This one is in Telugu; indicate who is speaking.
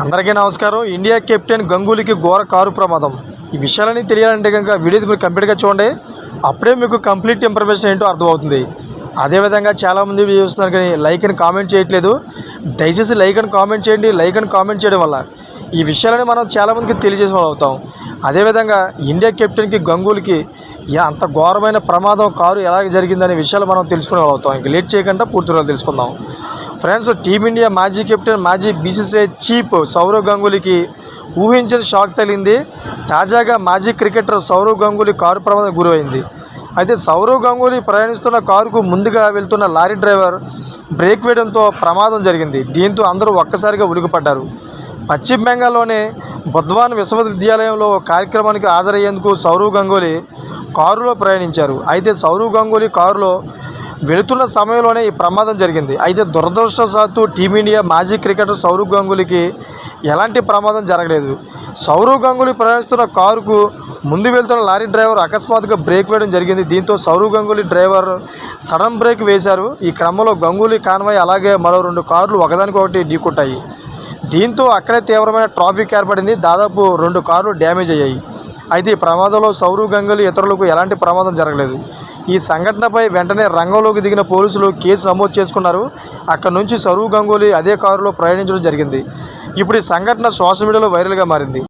Speaker 1: అందరికీ నమస్కారం. ఇండియా కెప్టెన్ గంగూలీకి ఘోర కారు ప్రమాదం. ఈ విషయాలన్నీ తెలియాలంటే కనుక వీడియో మీరు కంప్లీట్గా చూడండి. అప్పుడే మీకు కంప్లీట్ ఇన్ఫర్మేషన్ ఏంటో అర్థమవుతుంది. అదేవిధంగా చాలామంది చూస్తున్నారు కానీ లైక్ అని కామెంట్ చేయట్లేదు. దయచేసి లైక్ అని కామెంట్ చేయండి. లైక్ అని కామెంట్ చేయడం వల్ల ఈ విషయాలని మనం చాలామందికి తెలియజేసిన వాళ్ళు. అవుతాం అదేవిధంగా ఇండియా కెప్టెన్కి గంగూలీకి అంత ఘోరమైన ప్రమాదం కారు ఎలాగ జరిగిందనే విషయాలు మనం తెలుసుకునే వాళ్ళు. అవుతాం ఇంక లేట్ చేయకుండా పూర్తిగా తెలుసుకుందాం. ఫ్రెండ్స్ టీమిండియా మాజీ కెప్టెన్ మాజీ బీసీసీఐ చీఫ్ సౌరవ్ గంగూలీకి ఊహించని షాక్ తగిలింది. తాజాగా మాజీ క్రికెటర్ సౌరవ్ గంగూలీ కారు ప్రమాదం గురైంది. అయితే సౌరవ్ గంగూలీ ప్రయాణిస్తున్న కారుకు ముందుగా వెళ్తున్న లారీ డ్రైవర్ బ్రేక్ వేయడంతో ప్రమాదం జరిగింది. దీంతో అందరూ ఒక్కసారిగా ఉలికిపడ్డారు. పశ్చిమ బెంగాల్లోని బుధ్వాన్ విశ్వవిద్యాలయంలో కార్యక్రమానికి హాజరయ్యేందుకు సౌరవ్ గంగూలీ కారులో ప్రయాణించారు. అయితే సౌరవ్ గంగూలీ కారులో వెళుతున్న సమయంలోనే ఈ ప్రమాదం జరిగింది. అయితే దురదృష్టవశాత్తు టీమిండియా మాజీ క్రికెటర్ సౌరవ్ గంగులీకి ఎలాంటి ప్రమాదం జరగలేదు. సౌరవ్ గంగులీ ప్రయాణిస్తున్న కారుకు ముందు వెళ్తున్న లారీ డ్రైవర్ అకస్మాత్తుగా బ్రేక్ వేయడం జరిగింది. దీంతో Sourav Ganguly driver sudden brake వేశారు. ఈ క్రమంలో గంగూలీ కాన్వాయ్ అలాగే మరో రెండు కార్లు ఒకదానికొకటి ఢీకొట్టాయి. దీంతో అక్కడే తీవ్రమైన ట్రాఫిక్ ఏర్పడింది. దాదాపు రెండు కార్లు డ్యామేజ్ అయ్యాయి. అయితే ఈ ప్రమాదంలో సౌరవ్ గంగులీ ఇతరులకు ఎలాంటి ప్రమాదం జరగలేదు. ఈ సంఘటనపై వెంటనే రంగంలోకి దిగిన పోలీసులు కేసు నమోదు చేసుకున్నారు. అక్కడ నుంచి సౌరవ్ గంగూలీ అదే కారులో ప్రయాణించడం జరిగింది. ఇప్పుడు ఈ సంఘటన సోషల్ మీడియాలో వైరల్గా మారింది.